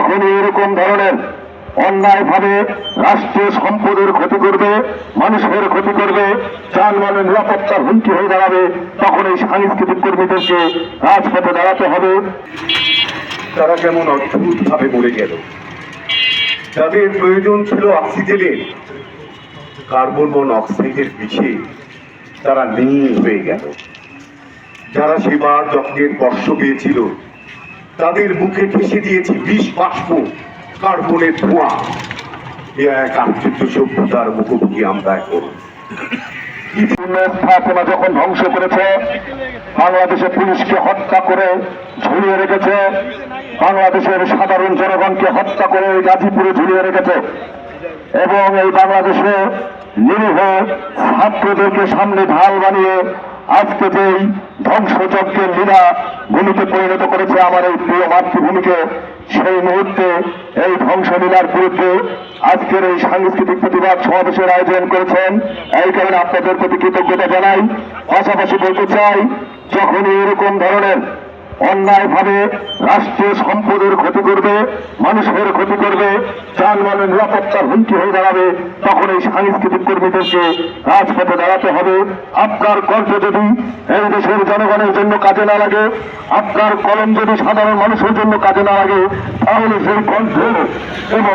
যখনই এরকম ধরনের অন্যায়ভাবে রাষ্ট্রীয় সম্পদের ক্ষতি করবে, মানুষের ক্ষতি করবে যানবাহনের নিরাপত্তার হুমকি হয়ে দাঁড়াবে, তখন এই সাংস্কৃতিক কর্মীদেরকে রাজপথে দাঁড়াতে হবে। তারা কেমন অদ্ভুত ভাবে মরে গেল। তাদের প্রয়োজন ছিল অক্সিজেনের, কার্বন মন অক্সাইডের বিষে তারা নীল হয়ে গেল। যারা সেবার যজ্ঞের বর্ষ পেয়েছিল তাদের মুখে ঠেসে দিয়েছে বিষ বাষ্প কার্বনের ধোঁয়া। এ এক আশ্চর্য সভ্যতার মুখোমুখি আমরা এখন। স্থাপনা যখন ধ্বংস করেছে, বাংলাদেশে পুলিশকে হত্যা করে ঝুলিয়ে রেখেছে, বাংলাদেশের সাধারণ জনগণকে হত্যা করে গাজীপুরে ঝুলিয়ে রেখেছে, এবং এই বাংলাদেশে নিরীহ ছাত্রদেরকে সামনে ঢাল বানিয়ে আজকে যেই ধ্বংসযজ্ঞের লীলা ভূমিকে পরিণত করেছে আমার এই প্রিয় মাতৃভূমিকে, সেই মুহূর্তে এই ধ্বংসলীলার বিরুদ্ধে আজকের এই সাংস্কৃতিক প্রতিবাদ সমাবেশের আয়োজন করেছেন। এই কারণে আপনাদের প্রতি কৃতজ্ঞতা জানাই। পাশাপাশি বলতে চাই, যখনই এরকম ধরনের অন্যায়ভাবে রাষ্ট্রীয় সম্পদের ক্ষতি করবে, মানুষের ক্ষতি করবে যানবাহনের নিরাপত্তার হুমকি হয়ে দাঁড়াবে, তখন এই সাংস্কৃতিক কর্মীদেরকে রাজপথে দাঁড়াতে হবে। আপনার কণ্ঠ যদি এই দেশের জনগণের জন্য কাজে না লাগে, আপনার কলম যদি সাধারণ মানুষের জন্য কাজে না লাগে, তাহলে সেই কণ্ঠ এবং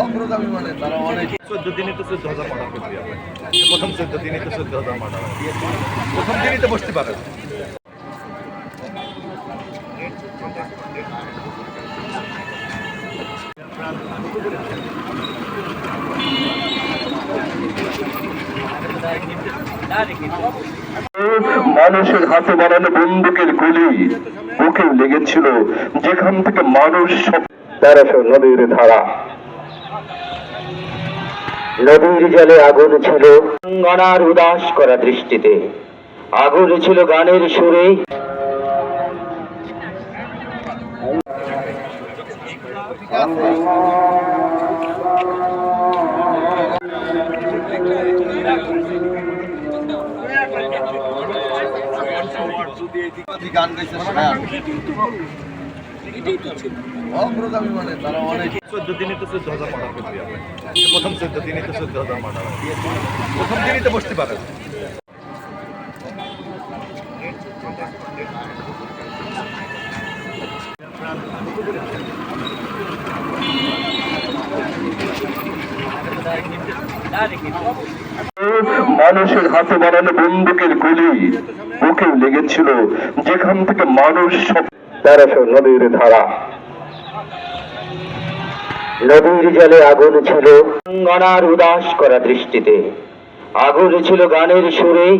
অগ্রগামী মানে তারা অনেক চোদ্দ দিনে তো চোদ্দ হাজার মার্ডার করতে হবে প্রথম চোদ্দ দিনে তো চোদ্দ হাজার মার্ডার প্রথম দিনই তো বসতে পারে মানুষের হাতে বানানো বন্দুকের গুলি বুকে লেগেছিল। যেখান থেকে মানুষ সব তেরোশো নদীর ধারা। নদীর জলে আগুন ছিল। গণার উদাস করা দৃষ্টিতে আগুন ছিল গানের সুরে। গান গাইছে অগ্রগামী মানে তারা অনেক চোদ্দ দিনে তো চোদ্দ হাজার মার্ডার করতে হবে। প্রথম চোদ্দ দিনে তো চোদ্দ হাজার মার্ডার প্রথম দিনই তো বসতে পারে মানুষের হাতে বানানো বন্দুকের গুলি বুকে লেগেছিল। যেখান থেকে মানুষ সব তেরোশো নদীর ধারা। নদীর জলে আগুন ছিল গণার উদাস করা দৃষ্টিতে। আগুন ছিল গানের সুরে।